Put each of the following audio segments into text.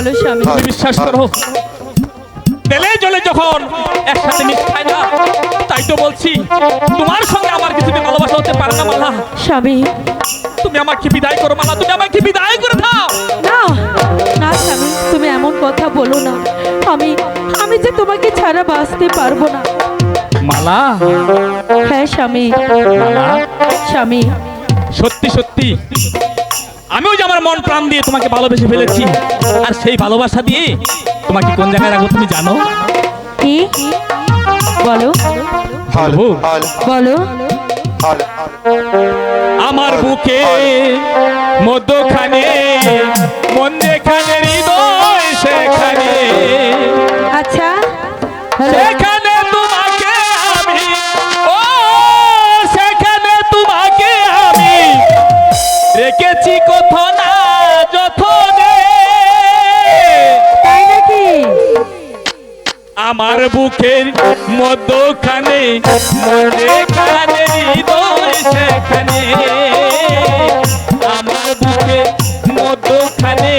বলো স্বামী। তুমি বিশ্বাস করো। তেলে জলে যখন একসাথে মিশ খায় না তাই তো বলছি তোমার সঙ্গে আমার কিছুতে ভালোবাসা হতে পারে না মালা। স্বামী। তুমি আমাকে বিদায় করো মালা তুমি আমাকে বিদায় করে দাও। না না স্বামী তুমি এমন কথা বলো না। আমি আমি যে তোমাকে ছাড়া বাঁচতে পারব না। মালা। হ্যাঁ স্বামী। মালা। স্বামী। সত্যি সত্যি। আমিও যে আমার মন প্রাণ দিয়ে তোমাকে ভালোবেসে ফেলেছি আর সেই ভালোবাসা দিয়ে তোমাকে কোন জায়গায় রাখব তুমি জানো? কি? বলো। বলব? বলো। আমার বুকে মধ্যখানে মন আমার বুকের মধ্যখানে মধ্যখানে হৃদয় সেখানে। আমার বুকের মধ্যখানে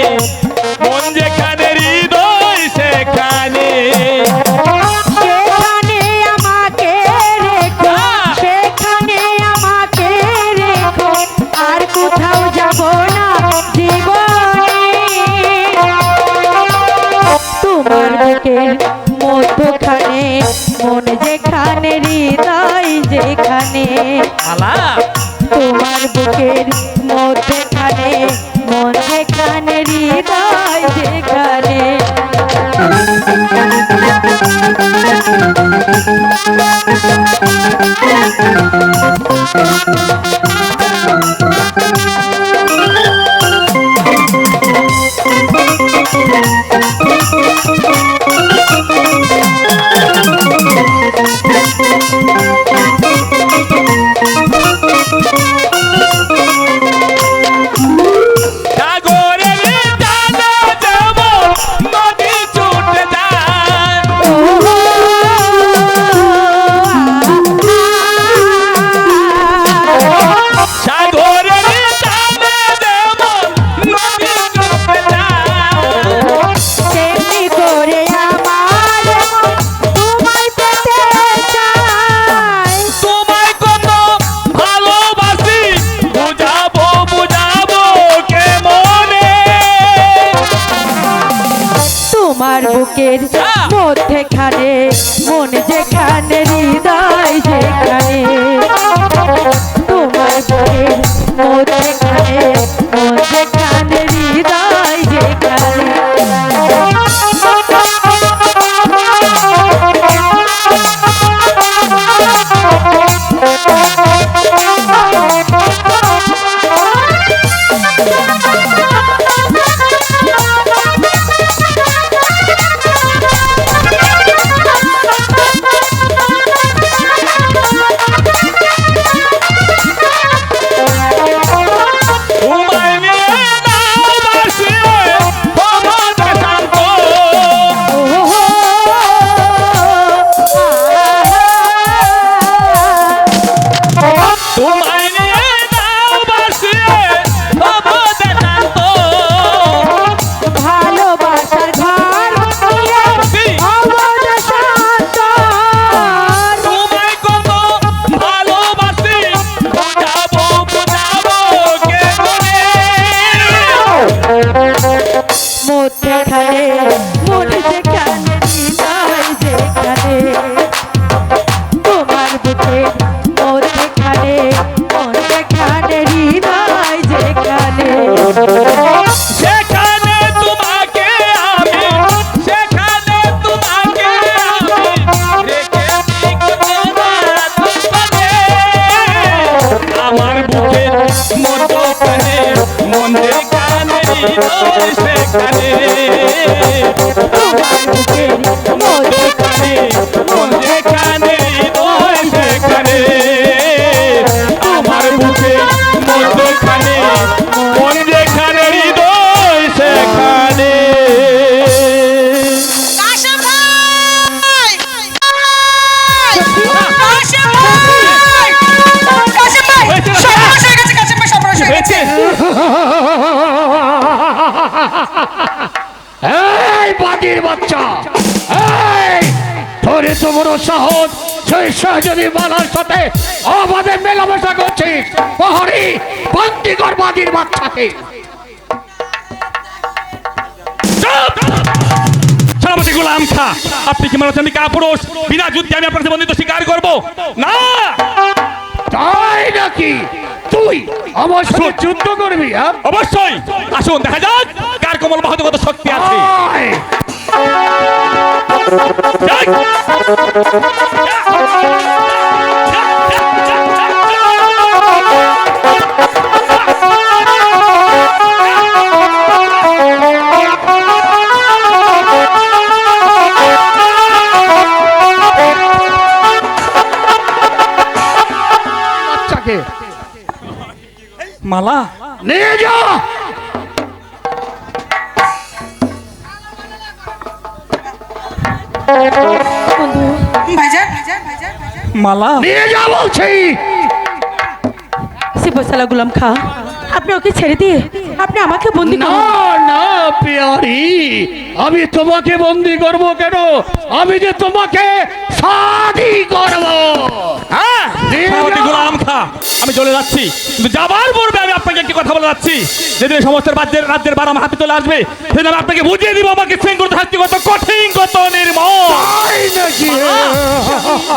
মন যেখানে হৃদয় সেখানে। আর কোথাও যাব না জীবনে। তোমার বুকের মধ্যখানে মন যেখানে হৃদয় যেখানে। তোমার বুকের মধ্যখানে মন যেখানে হৃদয় যেখানে। সাগরের সাহস সেই সহযোগী বালার সাথে আমাদের মেলামেশা করছিস। পাহাড়ি বন্দি করবাদির বাচ্চাকে। সেনাপতি গোলাম খা আপনি কি মনে হচ্ছেন আমি কাপুরুষ। বিনা যুদ্ধে আমি আপনার বন্দিত্ব স্বীকার করব? না! তাই নাকি? তুই আমার সাথে যুদ্ধ করবি হ্যাঁ? অবশ্যই। আসুন দেখা যাক কার কোমল কত শক্তি আছে। মালা? মালা। নিয়ে যা বলছি। শিবসালা গুলাম খা। আপনি ওকে ছেড়ে দিয়ে আপনি আমাকে বন্দি না করুন। না পিয়ারি। আমি তোমাকে বন্দি করব কেন? আমি যে তোমাকে শাদি করব। হ্যাঁ? নিয়ে সেনাপতি গোলাম খা। আমি চলে যাচ্ছি। কিন্তু যাবার পূর্বে আমি আপনাকে একটি কথা বলে যাচ্ছি। যেদিন সমস্ত রাজ্যের রাজ্যের বার আমার হাতে চলে আসবে সেদিন আমি আপনাকে বুঝিয়ে দিব আমাকে সিং করতে কত কঠিন কত নির্মল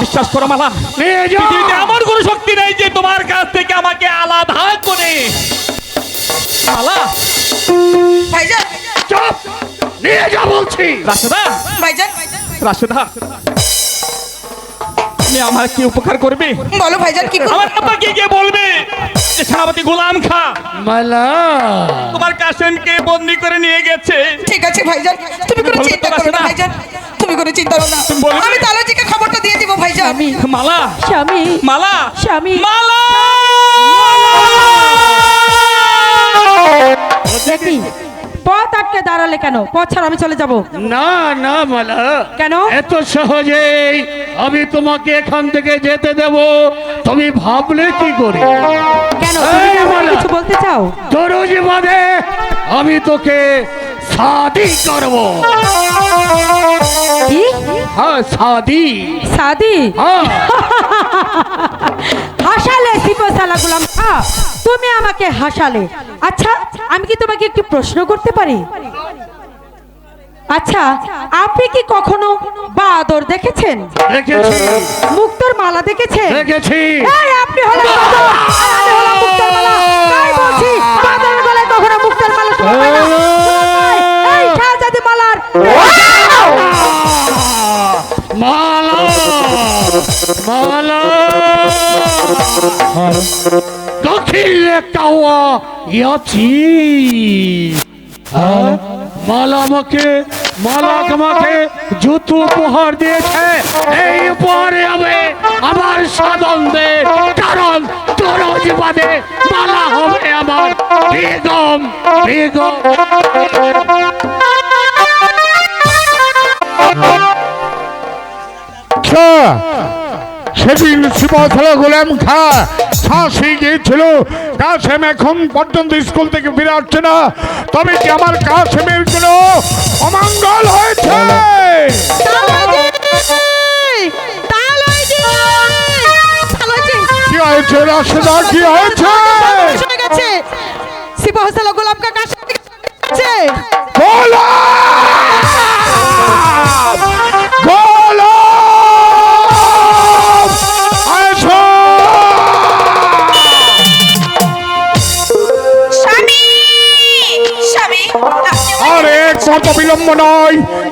বিশ্বাস করো মালা। নিয়ে যা পৃথিবীতে এমন কোনো শক্তি নেই যে তোমার কাছ থেকে আমাকে আলাদা করে। মালা। ভাইজান। চুপ। নিয়ে যা বলছি। রাশেদা। ভাইজান। রাশেদা। তুমি আমার কি উপকার করবে? বলো ভাইজান কি করব? আমার আব্বাকে গিয়ে বলবে যে সেনাপতি গোলাম খা। মালা। তোমার কাসেমকে বন্দি করে নিয়ে গেছে। ঠিক আছে ভাইজান তুমি কোনো চিন্তা করো না। ভাইজান তুমি কোনো চিন্তা করো না? আমি তালাজিকে খবরটা দিয়ে দিব ভাইজান। আমি মালা। স্বামী। মালা। স্বামী। মালা। দেখি পথ আটকে দাঁড়ালে কেন? পথ ছাড়া আমি চলে যাব। না না মালা। কেন? এত সহজেই আমি তোমাকে এখান থেকে যেতে দেব। তুমি ভাবলে কি করে? কেন। কিছু বলতে চাও? দরজ বাদে আমি তোকে শাদি করব। কি? হ্যাঁ শাদি সাদি? হ্যাঁ। হাসালে শিবসালা গুলাম তুমি আমাকে হাসালে। আচ্ছা আমি কি তোমাকে একটি প্রশ্ন করতে পারি? আচ্ছা আপনি কি কখনো বাদর দেখেছেন? দেখেছি। মুক্তর মালা দেখেছেন? দেখেছি। এই আপনি হলেন বাদর, আমি হলাম মুক্তার মালা। তাই বলছি, বাদরের গলায় কখনো মুক্তার মালা না। এই শাহজাদি মালার। মালা। মালা। দক্ষিণে কাওয়া ইয়াছি হ্যাঁ? মালা আমাকে মালা আমাকে উপহার দিয়েছে। এই উপহারে আমি আমার সাধন দে কারণ তোর জীবনে মালা হবে আমার। বেগম বেগম। সেদিন শিবথলা গোলাম খা ফাঁসি গিয়েছিল কাসেম এখন পর্যন্ত স্কুল থেকে ফিরে আসছে না। তবে কি আমার কাসেমের কোনো অমঙ্গল হয়েছে? কি হয়েছে রাশেদা? কি হয়েছে? শুনে গেছে শিব হোসেন গোলাম কাকা গোলাম!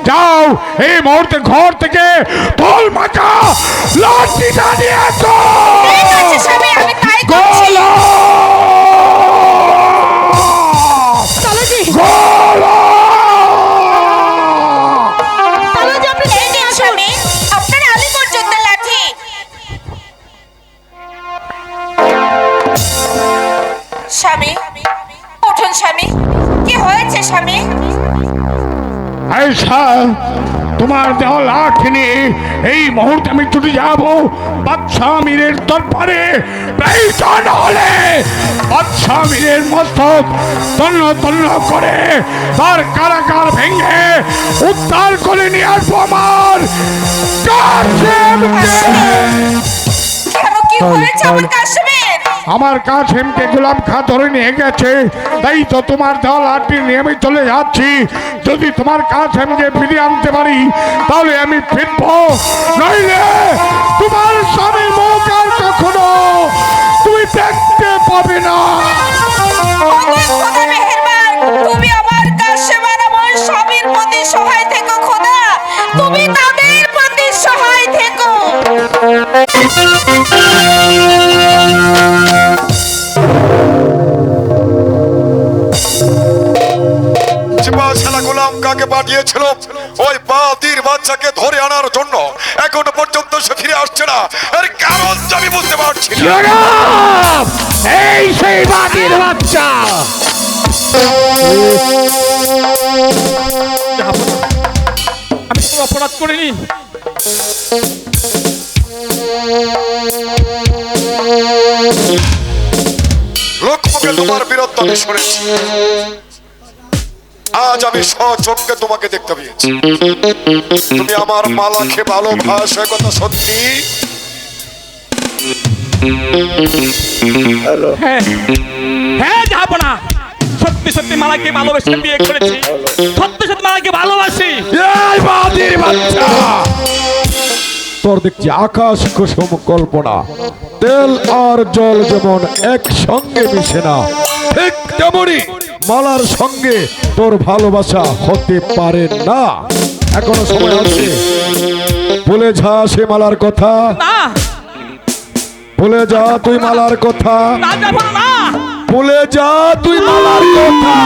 যাও। এই মুহূর্তে ঘর থেকে তোল মাথা লাঠিটা নিয়ে এসো। স্বামী সা- তোমার দেওয়া লাঠ নিয়ে এই মুহূর্তে আমি ছুটে যাব। বাদশাহ আমিরের দরবারে প্রয়োজন হলে বাদশাহ আমিরের মস্তক তন্ন তন্ন করে তার কারাগার ভেঙে উদ্ধার করে নিয়ে আসব আমার। কি? হয়েছে? আমার কাশ্মীর আমার কাসেমকে গোলাম খা ধরে নিয়ে গেছে। তাই তো তোমার দেওয়া লাঠি নিয়ে আমি চলে যাচ্ছি। যদি তোমার কাসেমকে ফিরিয়ে আনতে পারি, তাহলে আমি ফিরবো। নইলে তোমার স্বামীর মুখ আর কখনো তুমি দেখতে পাবে না। সহায় থেকো, খোদা। তুমি তাদের প্রতি সহায় থেকো। পারছি না এই সেই বাচ্চা! আমি কোনো অপরাধ করিনি। লোকমুখে তোমার বীরত্ব আমি শুনেছি। আজ আমি তোমাকে দেখতে পেয়েছি। তুমি আমার মালাকে ভালোবাসো কথা সত্যি? হ্যাঁ। হ্যাঁ যাব সত্যি সত্যি মালাকে ভালোবেসে বিয়ে করেছি। সত্যি সত্যি মালাকে ভালোবাসি। এই বাদির বাচ্চা। তোর দেখছি আকাশ কুসুম কল্পনা। তেল আর জল যেমন একসঙ্গে মিশে না ঠিক তেমনি মালার সঙ্গে তোর ভালোবাসা হতে পারে না। এখনও সময় আছে। বলে যা সে মালার কথা। না। বলে যা তুই মালার কথা। বলে যা তুই মালার কথা।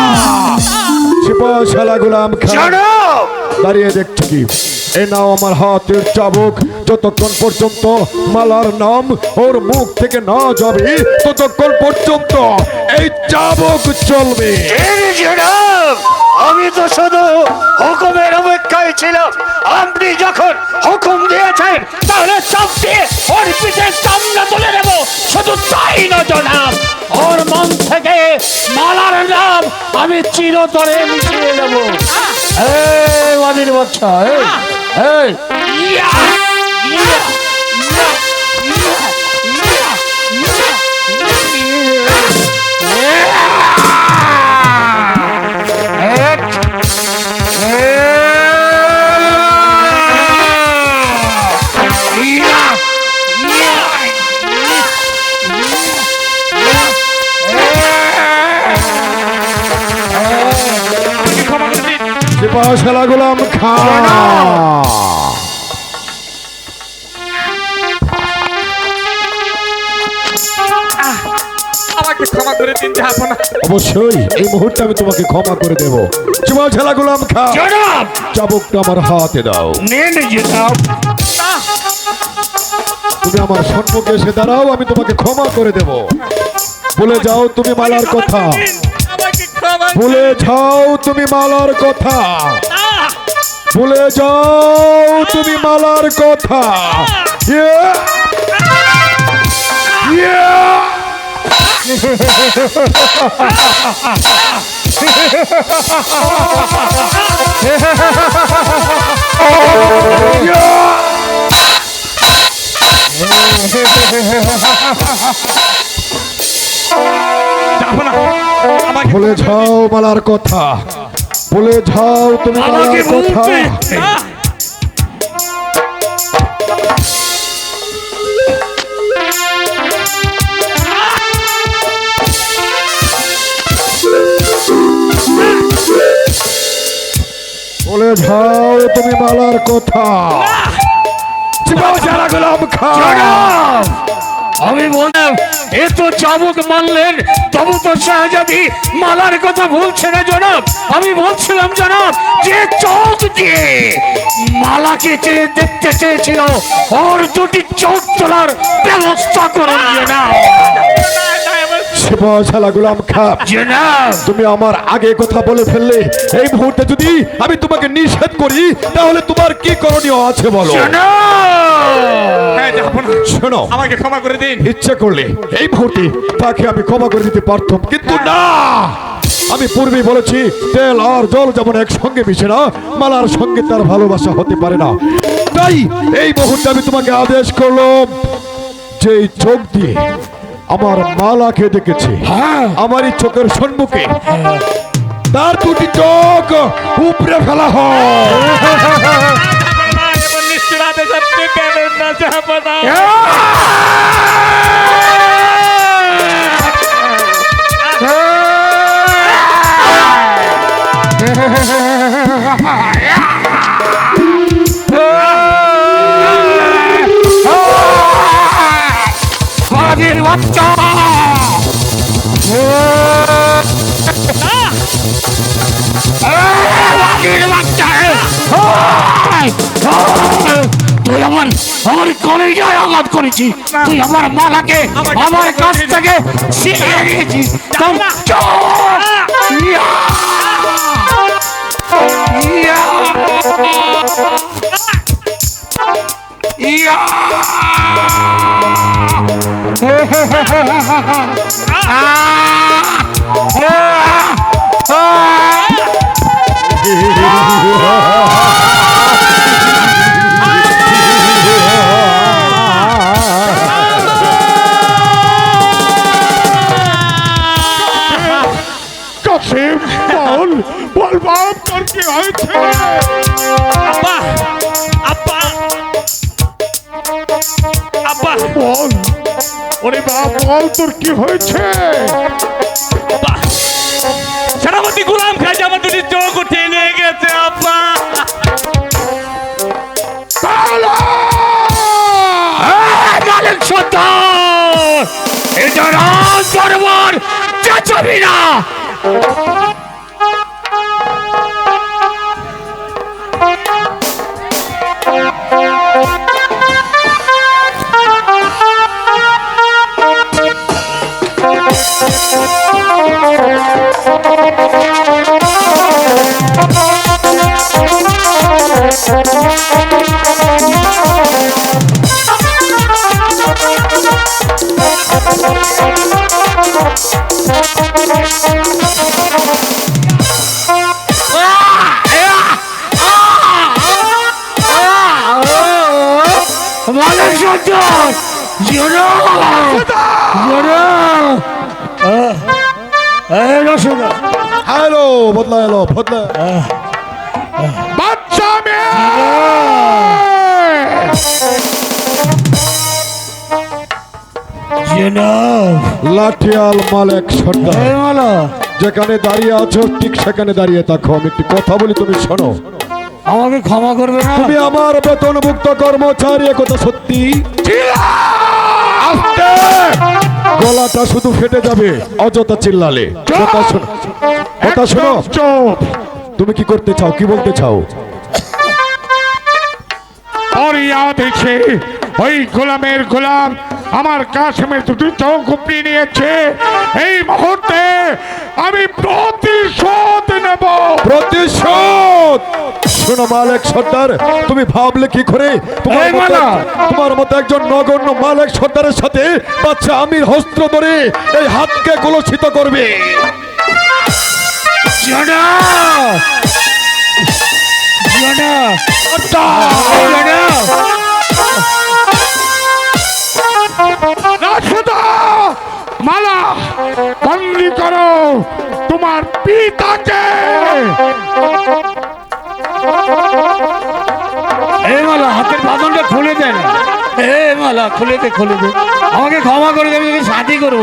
সিপাহ শালা গোলাম খান দাঁড়িয়ে দেখছি কি এ নাও আমার হাতের চাবুক। যতক্ষণ পর্যন্ত মালার নাম ওর মুখ থেকে না যাবে ততক্ষণ পর্যন্ত এই চাবুক চলবে। আমি তো শুধু হুকুমের অপেক্ষায় ছিলাম। আপনি যখন হুকুম দিয়েছেন, তাহলে চাপ দিয়ে ওর পিঠের চামড়া তুলে নেব শুধু তাই না, জনাব, ওর মন থেকে মালার নাম আমি চিরতরে মিশিয়ে নেব। বাচ্চা সিপাহ শালা গোলাম খান অবশ্যই এই মুহূর্তে আমি তোমাকে ক্ষমা করে দেব। সিপাহ শালা গোলাম খান চাবুকটা আমার হাতে দাও। তুমি আমার সম্মুখে এসে দাঁড়াও আমি তোমাকে ক্ষমা করে দেব। বলে যাও তুমি মালার কথা। ভুলে যাও তুমি মালার কথা। ভুলে যাও তুমি মালার কথা! যাব না। ভুলে যাও মালার কথা। ভুলে যাও তুমি মালার কথা। বলতে না যাও তুমি মালার কথা। চিপাও যারা গোলাম খা আমি বললাম, এ তো চাবুক মানলেন তবু তো শাহজাদি মালার কথা বলছে না জনাব। আমি বলছিলাম, জনাব, যে চোখ দিয়ে মালাকে চেয়ে দেখতে চেয়েছিল, ওর দুটি চোখ তোলার ব্যবস্থা করেন জনাব গোলাম খা। তুমি আমার আগে কথা বলে ফেললে এই মুহূর্তে যদি আমি তোমাকে নিষেধ করি তাহলে তোমার কি করণীয় আছে বলো? হ্যাঁ শোনো। আমাকে ক্ষমা করে দিন। ইচ্ছে করলে এই মুহূর্তে তাকে আমি ক্ষমা করে দিতে পারতাম কিন্তু না। আমি পূর্বেই বলেছি তেল আর জল যেমন একসঙ্গে মিশে না মালার সঙ্গে তার ভালোবাসা হতে পারে না। তাই এই মুহূর্তে আমি তোমাকে আদেশ করলাম যে চোখ দিয়ে আমার মালাকে দেখেছি। আমার এই চোখের সম্মুখে। তার দুটি চোখ উপরে ফেলা হয়। নিশ্চয় আদেশ আপনি কেনেন না জাহাপনা বাঘের বাচ্চা। বাঘের বাচ্চা তুই আমার আমার কলেজায় আঘাত করেছি তুই আমার মালাকে আমার কাছ থেকে শিখে নিয়েছিস। বল বল বাপ তোর কি হয়েছে? বাপ বল তোর কি হয়েছে? সেনাপতি গুলাম খাইছে আমার দুটি চোখ উঠে নিয়ে গেছে আব্বা। মালিক সর্দার এটা রাজ দরবার চেঁচাবি না। সর্দার জোরো। জোরো। এই রসনা হ্যালো বদলা এলো বদলা। বাচ্চা জনাব। লাঠিয়াল মালেক সর্দার। যেখানে দাঁড়িয়ে আছো ঠিক সেখানে দাঁড়িয়ে থাকো। আমি একটি কথা বলি তুমি শোনো। আমাকে ক্ষমা করবে না? তুমি আমার বেতনভুক্ত কর্মচারী কথা সত্যি? আস্তে! গলাটা শুধু ফেটে যাবে অযথা চিল্লালে। কথা শোনো। কথা শোনো। তুমি কি করতে চাও? কি বলতে চাও? দেখে ওই গোলামের গোলাম আমার কাশ্মীর দুটি নিয়েছে। এই মুহূর্তে আমি প্রতিশোধ নেব। প্রতিশোধ! শোনো মালেক সর্দার তুমি ভাবলে কি করে? তোমার! তোমার মতো একজন নগণ্য মালেক সর্দারের সাথে বাচ্চা আমির হস্ত্র ধরে এই হাতকে কলসিত করবে। মালা বন্দি করো তোমার পিতাকে মালা হাতের বাঁধনটা খুলে দেন এ মালা খুলে দে খুলে দে। আমাকে ক্ষমা করে দেবে আমি শাদি করব।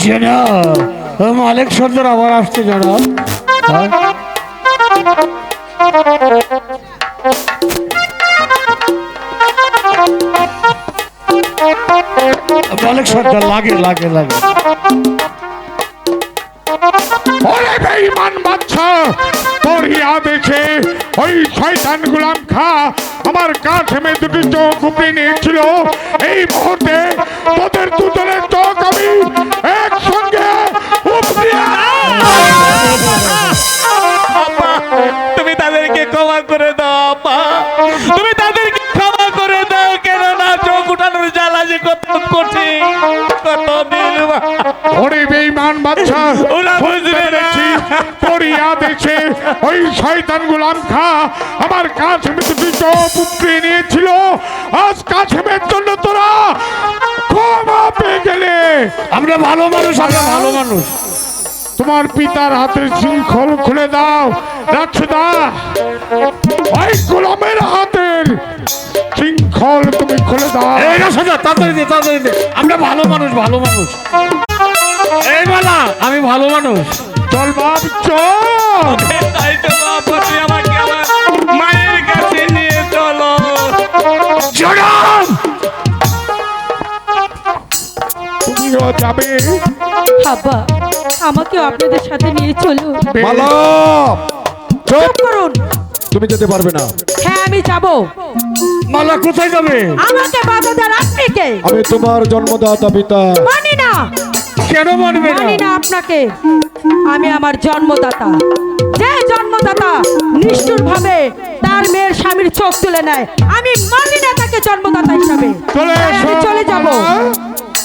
জনাব মালিক সর্দার আবার আসছে জনাব হ্যাঁ? সর্দার লাগে লাগে লাগে। ওরে বেঈমান বাচ্চা পড়িয়া আছে ওই শয়তান গুলাম খা। আমার কাছেমে দুটি চোখ উপড়ে নিয়েছিল। এই মুহূর্তে দেখছে ওই শয়তান গুলাম খা আমার কাছে দুটি উপড়ে নিয়েছিল। আজ কাছেমের জন্য তোরা ক্ষমা পেয়ে গেলে। আমরা ভালো মানুষ আমরা ভালো মানুষ। তোমার পিতার হাতের শৃঙ্খল খুলে দাও। রাচ্ছদা ওই গোলামের হাতের শৃঙ্খল তুমি খুলে দাও। এই সোজা তাড়াতাড়ি দে তাড়াতাড়ি দে। আমরা ভালো মানুষ ভালো মানুষ। এই মালা আমি ভালো মানুষ। চল বাপ চল। তাই চলো আমাকে মায়ের কাছে নিয়ে চলো। জনাব! তুমিও যাবে। আব্বা আমাকেও আপনাদের সাথে নিয়ে চলুন। মালা চুপ করুন। তুমি যেতে পারবে না। হ্যাঁ আমি যাব। মালা কোথায় যাবে? আমাকে বাধা দেন আপনি কে? আমি তোমার জন্মদাতা পিতা। মানি না। কেন মানবে না? মানি না আপনাকে। আমি আমার জন্মদাতা। যে জন্মদাতা নিষ্ঠুর ভাবে তার মেয়ের স্বামীর চোখ তুলে নেয় আমি মানি না তাকে জন্মদাতা হিসাবে। চলে আমি চলে যাব।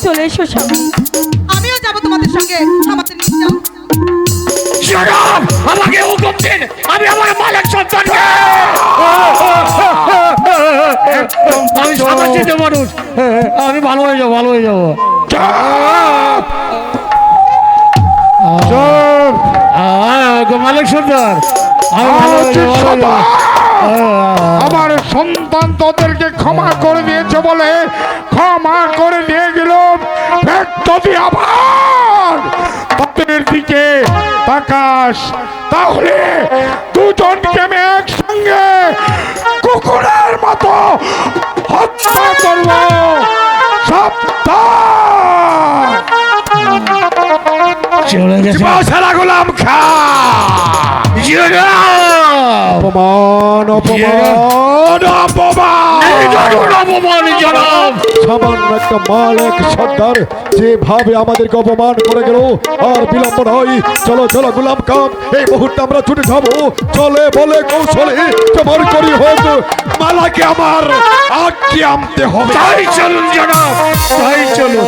চলে এসো স্বামী। আমিও যাব তোমাদের সঙ্গে। নিয়ে যাও। আমাকে হুকুম দিন। আমি আমার মালিক সন্তানকে। আমি সামাজিক মানুষ। আমি ভালো হয়ে যাব ভালো হয়ে যাব। আহ, মালিক যাব। আমার সন্তান তোদেরকে ক্ষমা করে দিয়েছে বলে ক্ষমা করে দিয়ে যদি আবার তোদের দিকে তাকাস। তাহলে দুজনকে আমি একসঙ্গে কুকুরের মতো হত্যা করব। সাবধান চলে গেছে। গোলাম খা। অপমান অপমান অপমান! সামান্য একটা মালিক সর্দার যেভাবে আমাদেরকে অপমান করে গেল আর বিলম্ব নয়। চলো চলো গুলাম কাম এই মুহূর্তে আমরা ছুটে যাব। চলে বলে কৌশলে যেমন করি হোক মালাকে আমার আটকে আনতে হবে। তাই চলুন জনাব তাই চলুন।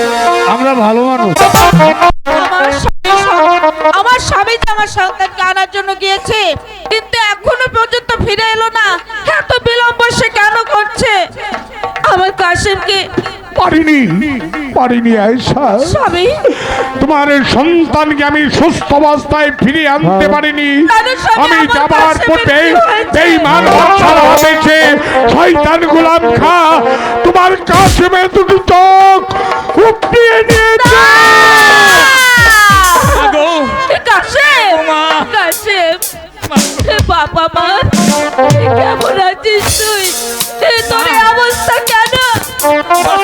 আমরা ভালো মানুষ। আমার স্বামী সব- আমার স্বামী আমার সন্তানকে আনার জন্য গিয়েছে। কিন্তু এখনও পর্যন্ত ফিরে এলো না। এত বিলম্ব সে কেন করছে? আমার কাশেমকে পারিনি পারিনি আয়সা স্বামী। তোমার সন্তানকে আমি সুস্থ অবস্থায় ফিরিয়ে আনতে পারিনি। আমি যাবার পথে এই মান ছাড়া দেখে শয়তান গোলাম খা তোমার কাছে দুটি চোখ উপড়িয়ে নিয়েছে। কাশেম কাশেম। বাবা মা কেমন আছিস তুই? তোর অবস্থা কেন?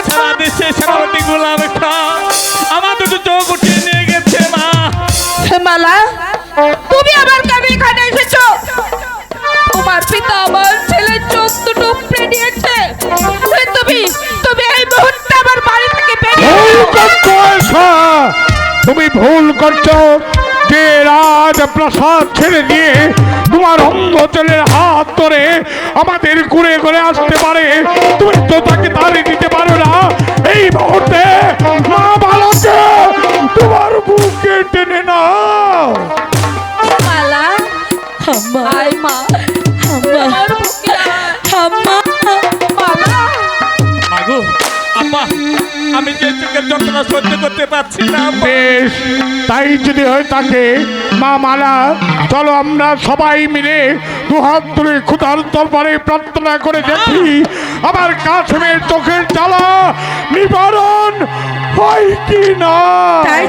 সারা দেশে সেনাপতি গোলাম খা আমার দুটো চোখ উঠিয়ে নিয়ে গেছে মা। হে মালা তুমি আবার কেন এখানে এসেছ? তোমার পিতা আমার ছেলের চোখ দুটো উপড়ে নিয়েছে তুমি তুমি এই মুহূর্তে আমার বাড়ি থেকে বেরিয়ে ভুল করছ আয়সা। তুমি ভুল করছ। যে রাজ প্রসাদ ছেড়ে দিয়ে তোমার অঙ্গ ছেলের হাত ধরে আমাদের ঘুরে ঘুরে আসতে পারে। তুমি তো তাকে তাড়িয়ে দিতে পারো না। এই মুহূর্তে মা বালাকে তোমার বুকে টেনে না মা আমি যে চোখের যন্ত্রণা সহ্য করতে পারছি না বেশ তাই যদি হয়ে থাকে মা মালা চলো আমরা সবাই মিলে দুহাত তুলে ক্ষুধার দরবারে প্রার্থনা করে দেখি। আমার কাশ্মীর চোখের জ্বালা নিবারণ হয় কি না তাই